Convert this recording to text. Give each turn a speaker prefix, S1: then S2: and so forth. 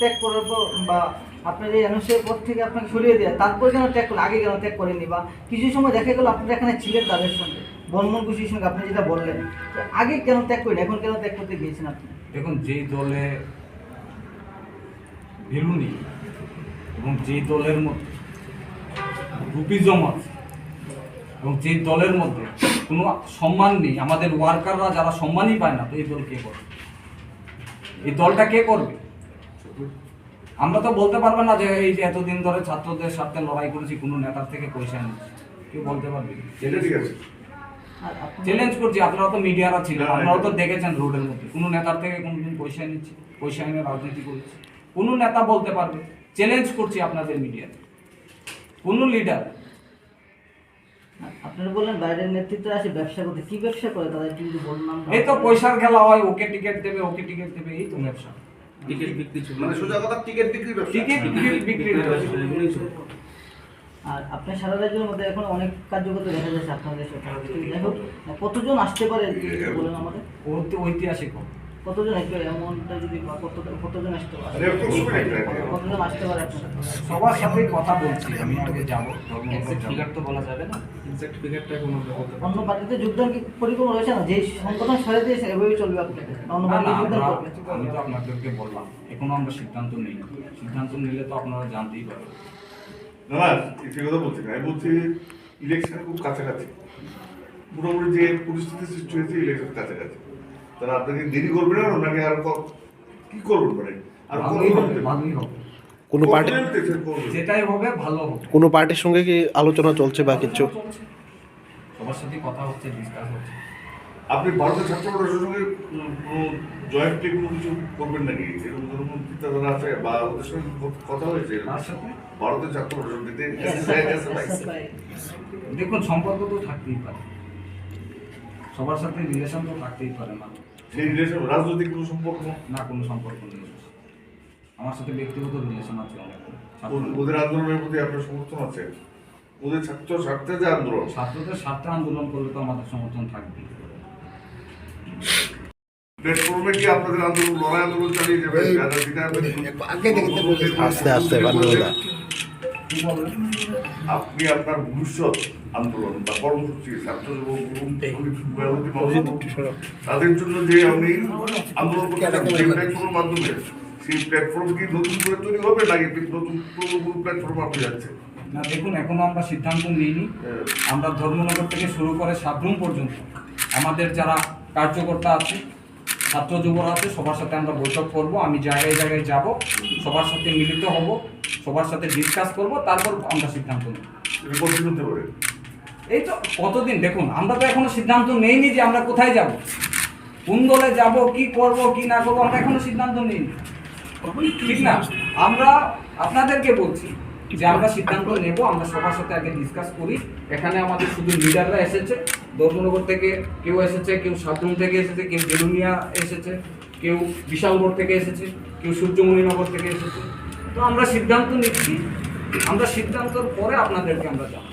S1: ত্যাগ করার পর বা আপনার এই অ্যানাউন্সের পর থেকে আপনাকে সরিয়ে দেওয়া তারপরে কেন ত্যাগ করলেন, আগে কেন ত্যাগ করেননি বা কিছু সময় দেখা গেল আপনারা এখানে ছিলেন তাদের সঙ্গে, বর্মন খুশির সঙ্গে আপনি যেটা বললেন আগে কেন ত্যাগ করেন এখন কেন ত্যাগ করতে গিয়েছেন আপনি?
S2: দেখুন, যেই দলে ভ্যালু এবং যেই দলের মধ্যে রুপিজম আছে এবং যেই দলের মধ্যে কোনো সম্মান নেই, আমাদের ওয়ার্কাররা যারা সম্মানই পায় না, তো এই দল কে করবে? এই দলটা কে করবে? আমরা তো বলতে পারব না যে এই যে এতদিন ধরে ছাত্রদের সাথে লড়াই করেছি কোনো নেতার থেকে পয়সা নেই। কেউ বলতে পারবে
S3: এটা ঠিক আছে।
S1: আর আপনি
S2: চ্যালেঞ্জ করছি আপনারা তো মিডিয়ারা ছিলেন আপনারাও তো দেখেছেন রোডের মধ্যে। কোনো নেতার থেকে কোনোদিন পয়সা নিচ্ছি পয়সা এনে রাজনীতি করেছে। কোনো নেতা বলতে পারবে চ্যালেঞ্জ করছি আপনাদের মিডিয়াতে কোনো লিডার
S1: আপনারা বললেন বাইরের নেতৃত্ব আসে ব্যবসা করতে। কি ব্যবসা করে তাদের যদি বললাম
S2: এই তো পয়সার খেলা হয় ওকে টিকিট দেবে ওকে টিকিট দেবে এই তো ব্যবসা।
S4: টিকিট বিক্রি
S3: মানে সোজা কথা টিকিট বিক্রি
S2: টিকিট বিক্রি
S1: আর আপনার সারা রাজ্যের মধ্যে এখন অনেক কার্যকর দেখা যাচ্ছে আপনাদের সাথে যাই হোক কতজন আসতে পারে বলুন আমাদের?
S2: ঐতিহাসিক।
S1: কতজন এমনটা যদি কতজন আসতে পারে। কতজন আসতে আপনার সাথে?
S2: কথা বলছি আমি আগে যাব
S4: ফিগার তো বলা যাবে না। এক্সাক্ট ফিগারটা কোনো
S1: অন্য পার্টিতে যোগদান কি পরিকল্পনা রয়েছে না? যেই সংগঠন সরে দিয়েছে এভাবেই চলবে আপনাকে অন্য
S2: না, না,
S1: পার্টিতে যোগদান করবে
S2: আমি তো আপনাদেরকে বললাম এখনও আমরা সিদ্ধান্ত নেই সিদ্ধান্ত নিলে তো আপনারা জানতেই পারবেন।
S3: না না সে কথা বলছি না আমি বলছি ইলেকশন খুব কাছাকাছি। মোটামুটি যে পরিস্থিতি সৃষ্টি হয়েছে ইলেকশন কাছাকাছি। তারা আপনাকে দেরি করবে না ওনাকে আর ক- করবেন মানে? আর
S5: কোনো পার্টি?
S2: যেটাই হবে ভালো হবে।
S5: কোনো পার্টির সঙ্গে কি আলোচনা চলছে বা কিছু।
S2: সবার সাথে কথা হচ্ছে ডিসকাস হচ্ছে।
S3: আপনি ভারতের ছাত্র সঙ্গে জয়েন্টলি কোনো কিছু করবেন নাকি? এরকম ধরুন চিন্তাধারা আছে? বা ওদের সঙ্গে কথা হয়েছে?
S2: তার সাথে?
S3: ভারতের ছাত্র দিতে
S2: দেখুন সম্পর্ক তো থাকতেই পারে। সবার সাথে রিলেশন তো থাকতেই পারে না।
S3: সেই রিলেশন রাজনৈতিক কোনো সম্পর্ক?
S2: না কোনো সম্পর্ক নেই। আমার সাথে ব্যক্তিগত রিলেশন আছে অনেক।
S3: ওদের আন্দোলনের প্রতি আপনার সমর্থন আছে? ওদের ছাত্র স্বার্থে যে আন্দোলন?
S2: ছাত্রদের স্বার্থে আন্দোলন করলে তো আমাদের সমর্থন থাকবে
S3: প্ল্যাটফর্মে কি আপনাদের আন্দোলন লড়াই আন্দোলন চালিয়ে যাবে?
S5: আস্তে আস্তে
S3: আপনি আপনার ভবিষ্যৎ আন্দোলন বা কর্মসূচি ছাত্র তাদের জন্য যে আপনি আন্দোলন করতে সেই মাধ্যমে। সেই প্ল্যাটফর্ম কি নতুন করে তৈরি হবে নাকি নতুন কোনো প্ল্যাটফর্ম আপনি যাচ্ছেন
S2: না দেখুন এখনও আমরা সিদ্ধান্ত নিইনি। আমরা ধর্মনগর থেকে শুরু করে সাবরুম পর্যন্ত। আমাদের যারা কার্যকর্তা আছে ছাত্র যুবরা আছে সবার সাথে আমরা বৈঠক করব। আমি জায়গায় জায়গায় যাব। সবার সাথে মিলিত হব। সবার সাথে ডিসকাস করব তারপর আমরা সিদ্ধান্ত নেব। এই তো কতদিন? দেখুন আমরা তো এখনও সিদ্ধান্ত নেইনি যে আমরা কোথায় যাব। কোন দলে যাব কি করব কি না করব আমরা এখনও সিদ্ধান্ত নেইনি। ঠিক না? আমরা আপনাদেরকে বলছি যে আমরা সিদ্ধান্ত নেব আমরা সবার সাথে আগে ডিসকাস করি। এখানে আমাদের শুধু লিডাররা এসেছে। ধর্মনগর থেকে কেউ এসেছে কেউ সাতরুম থেকে এসেছে কেউ বেলুনিয়া এসেছে। কেউ বিশালগড় থেকে এসেছে, কেউ সূর্যমণিনগর থেকে এসেছে। তো আমরা সিদ্ধান্ত নিচ্ছি, আমরা সিদ্ধান্তর পরে আপনাদেরকে আমরা জানাব।